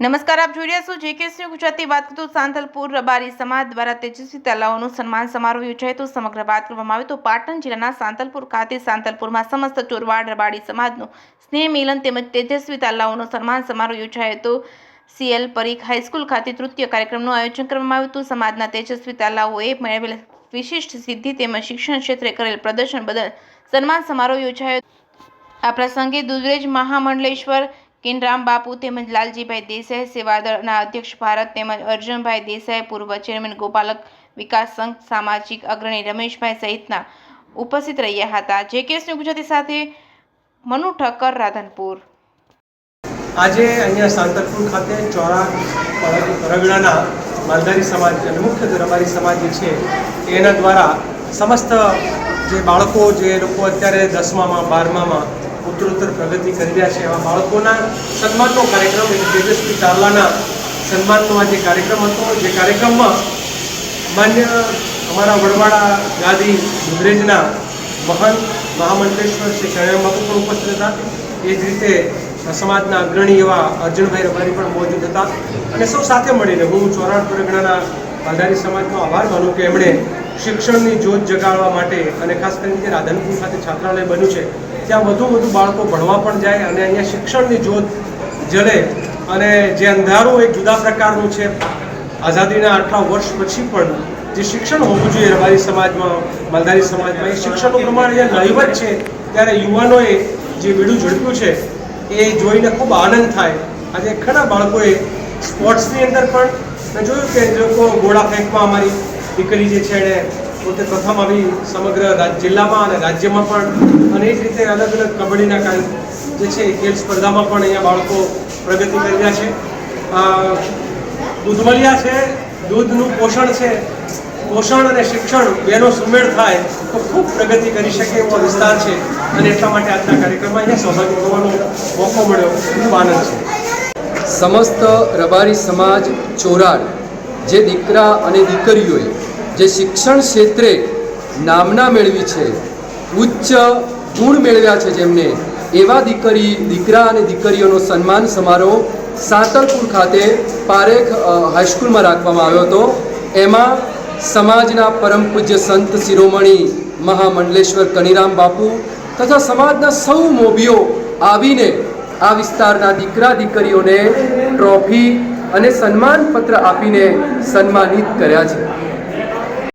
નમસ્કાર, આપ જોઈ રહ્યા છો જેકેસી ગુજરાતી વાત કરતો સાંતલપુર રબારી સમાજ દ્વારા તેજસ્વી તાલાઓનું સન્માન સમારોહ યોજાયો તો સમગ્ર વાત કરવામાં આવે તો પાટણ જિલ્લાના સાંતલપુર ખાતે સાંતલપુરમાં સમસ્ત ચોરવાડ રબારી સમાજનું સ્નેહ મિલન તેમજ તેજસ્વી તાલાઓનો સન્માન સમારોહ યોજાયો હતો. સીએલ પરીખ હાઈસ્કૂલ ખાતે તૃતીય કાર્યક્રમનું આયોજન કરવામાં આવ્યું હતું. સમાજના તેજસ્વી તાલાઓએ મેળવેલ વિશિષ્ટ સિદ્ધિ તેમજ શિક્ષણ ક્ષેત્રે કરેલ પ્રદર્શન બદલ સન્માન સમારોહ યોજાયો. આ પ્રસંગે દુધરેજ મહામંડલેશ્વર કિનરામ બાપુ તેમજ લાલજીભાઈ દેસાઈ સેવાદળના અધ્યક્ષ ભારત તેમજ અર્જુનભાઈ દેસાઈ પૂર્વ ચેરમેન ગોપાલક વિકાસ સંઘ સામાજિક અગ્રણી રમેશભાઈ સહિતના ઉપસ્થિત રહ્યા હતા. જે કેસની ગુજરાતી સાથે મનુ ઠક્કર, રાધનપુર. આજે અહીંયા સાંતરપુર ખાતે ચોરા રગડાના માલધારી સમાજ અને મુખ્ય રબારી સમાજ જે છે, એના દ્વારા સમસ્ત જે બાળકો જે લોકો અત્યારે દસમામાં, બારમામાં ઉત્તરોત્તર પ્રગતિ કરી રહ્યા છે એવા બાળકોના સન્માનનો કાર્યક્રમ એટલે તેજસ્વી ચાવલાના સન્માનનો આજે કાર્યક્રમ હતો. જે કાર્યક્રમમાં માન્ય અમારા વડવાડા ગાદી દુધરેજના મહાન મહામંત્રેશ્વર શ્રી શરણામ બાપુ પણ ઉપસ્થિત હતા. એ જ રીતે સમાજના અગ્રણી એવા અર્જુનભાઈ રબારી પણ મોજૂદ હતા. અને સૌ સાથે મળીને હું ચોરાણ પરગણાના આધારી સમાજનો આભાર માનું કે એમણે શિક્ષણની જોત જગાડવા માટે અને ખાસ કરીને જે રાધનપુર ખાતે છાત્રાલય બન્યું છે ત્યાં વધુ વધુ બાળકો ભણવા પણ જાય અને અહીંયા શિક્ષણની જોત જલે અને જે અંધારું એક જુદા પ્રકારનું છે, આઝાદીના આટલા વર્ષ પછી પણ જે શિક્ષણ હોવું જોઈએ રબારી સમાજમાં, માલધારી સમાજમાં, એ શિક્ષણનું પ્રમાણ અહીંયા નહીવત છે. ત્યારે યુવાનોએ જે બીડું ઝડપ્યું છે, એ જોઈને ખૂબ આનંદ થાય. આજે ઘણા બાળકોએ સ્પોર્ટ્સની અંદર પણ મેં જોયું કે લોકો ગોળા ફેંકમાં અમારી દીકરી જે છે એણે પોતે પ્રથમ આવી સમગ્ર જિલ્લામાં અને રાજ્યમાં પણ અને એ જ રીતે અલગ અલગ કબડ્ડીના કાર્ય જે છે ખેલ સ્પર્ધામાં પણ અહીંયા બાળકો પ્રગતિ કરી રહ્યા છે. દૂધમલિયા છે, દૂધનું પોષણ છે, પોષણ અને શિક્ષણ બેનો સુમેળ થાય તો ખૂબ પ્રગતિ કરી શકે એવો વિસ્તાર છે અને એટલા માટે આજના કાર્યક્રમમાં અહીંયા સહભાગી થવાનો મોકો મળ્યો. ખૂબ આનંદ છે. સમસ્ત રબારી સમાજ ચોરાડ, જે દીકરા અને દીકરીઓએ જે શિક્ષણ ક્ષેત્રે નામના મેળવી છે, ઉચ્ચ ગુણ મેળવ્યા છે જેમને, એવા દીકરી, દીકરા અને દીકરીઓનો સન્માન સમારોહ સાંતલપુર ખાતે પારેખ હાઈસ્કૂલમાં રાખવામાં આવ્યો હતો. એમાં સમાજના પરમ પૂજ્ય સંત શિરોમણી મહામંડલેશ્વર કનીરામ બાપુ તથા સમાજના સૌ મોભીઓ આવીને આ વિસ્તારના દીકરા દીકરીઓને ટ્રોફી અને સન્માનપત્ર આપીને સન્માનિત કર્યા છે.